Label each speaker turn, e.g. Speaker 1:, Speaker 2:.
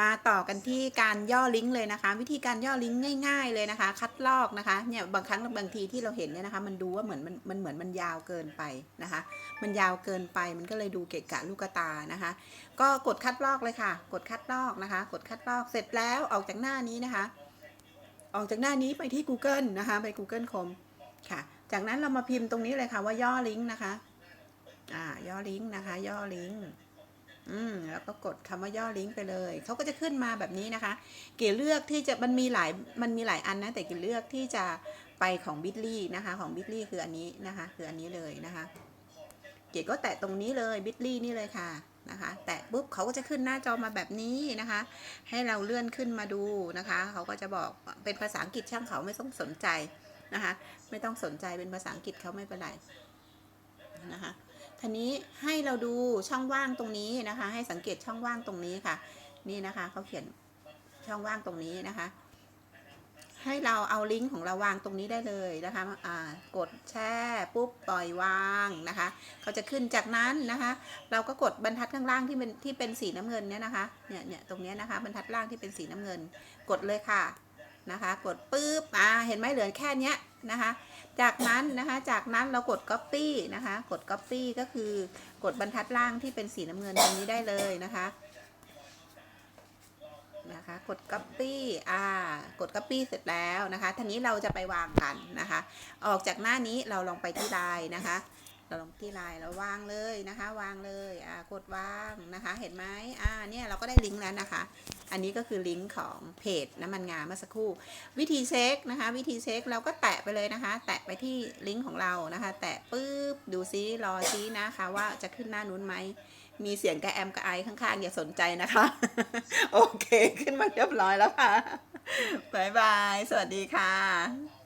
Speaker 1: มาต่อกันที่การย่อลิงก์เลยนะคะ วิธีการย่อลิงก์ง่าย ๆ เลยนะคะ คัดลอกนะคะเนี่ยบางครั้งบางทีที่เราเห็นเนี่ยนะคะ มันดูว่าเหมือนมันมันเหมือนมันยาวเกินไปนะคะ มันยาวเกินไปมันก็เลยดูเกะกะลูกตานะคะ ก็กดคัดลอกเลยค่ะ กดคัดลอกนะคะ กดคัดลอกเสร็จแล้วออกจากหน้านี้นะคะ ออกจากหน้านี้ไปที่ Google นะคะ ไป Google Chrome ค่ะ จากนั้นเรามาพิมพ์ตรงนี้เลยค่ะว่าย่อลิงก์นะคะอ่าย่อลิงก์นะคะ ย่อลิงก์ อืมแล้วก็กดคำว่าย่อลิงก์ไปเลย เขาก็จะขึ้นมาแบบนี้นะคะ เก๋เลือกที่จะมันมีหลายมันมีหลายอันนะ แต่เก๋เลือกที่จะไปของบิ t ลี่นะคะ ของบิ t ลี่คืออันนี้นะคะ คืออันนี้เลยนะคะ เก๋ก็แตะตรงนี้เลยบิ t ลี่นี่เลยค่ะนะคะ แตะปุ๊บเขาก็จะขึ้นหน้าจอมาแบบนี้นะคะ ให้เราเลื่อนขึ้นมาดูนะคะ เขาก็จะบอกเป็นภาษาอังกฤษช่างเขาไม่ต้องสนใจนะคะ ไม่ต้องสนใจเป็นภาษาอังกฤษเขาไม่เป็นไรนะคะ ทีนี้ให้เราดูช่องว่างตรงนี้นะคะ ให้สังเกตช่องว่างตรงนี้ค่ะ นี่นะคะเขาเขียนช่องว่างตรงนี้นะคะ ให้เราเอาลิงก์ของเราวางตรงนี้ได้เลยนะคะอ่ากดแช่ปุ๊บปล่อยวางนะคะเขาจะขึ้นจากนั้นนะคะ เราก็กดบรรทัดข้างล่างที่เป็นที่เป็นสีน้ำเงินเนี่ยนะคะเนี่ยเนี่ยตรงเนี้ยนะคะ บรรทัดล่างที่เป็นสีน้ำเงิน กดเลยค่ะนะคะ กดปุ๊บอ่าเห็นไหมเหลือแค่เนี้ยนะคะ จากนั้นนะคะ จากนั้นเรากด copy นะคะ กด copy ก็คือกดบรรทัดล่างที่เป็นสีน้ำเงินตรงนี้ได้เลยนะคะนะคะ กด copy อ่า กด copy เสร็จแล้วนะคะทีนี้เราจะไปวางกันนะคะ ออกจากหน้านี้เราลองไปที่ลน์นะคะ เราลงที่ลน์เราวางเลยนะคะ วางเลย อ่า กดวางนะคะ เห็นไหมอ่า เนี่ยเราก็ได้ลิงก์แล้วนะคะ อันนี้ก็คือลิงก์ของเพจน้ำมันงาเมื่อสักครู่ วิธีเช็คนะคะ วิธีเช็คเราก็แตะไปเลยนะคะ แตะไปที่ลิงก์ของเรานะคะ แตะปุ๊บดูซิรอซินะคะว่าจะขึ้นหน้านู้นไหมมีเสียงกระแอมกระไอข้างๆ อย่าสนใจนะคะ โอเคขึ้นมาเรียบร้อยแล้วค่ะบายบาย สวัสดีค่ะ